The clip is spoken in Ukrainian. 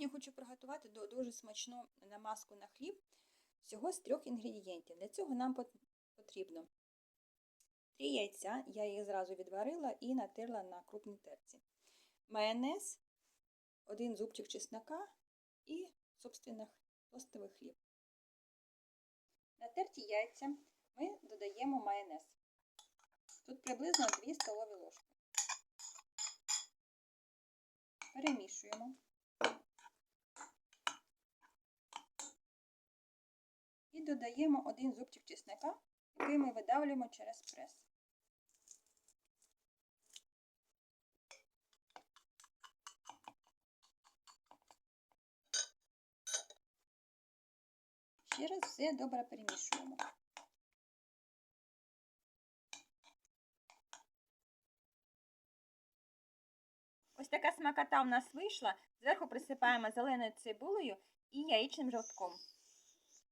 Сьогодні я хочу приготувати дуже смачну намазку на хліб всього з трьох інгредієнтів. Для цього нам потрібно 3 яйця, я їх зразу відварила і натерла на крупній терці. Майонез, один зубчик чеснока і, собственно, тостовий хліб. Натерті яйця ми додаємо майонез. Тут приблизно 2 столові ложки. Перемішуємо. І додаємо один зубчик чеснока, який ми видавлюємо через прес. Ще раз все добре перемішуємо. Ось така смакота в нас вийшла. Зверху присипаємо зеленою цибулею і яєчним жовтком.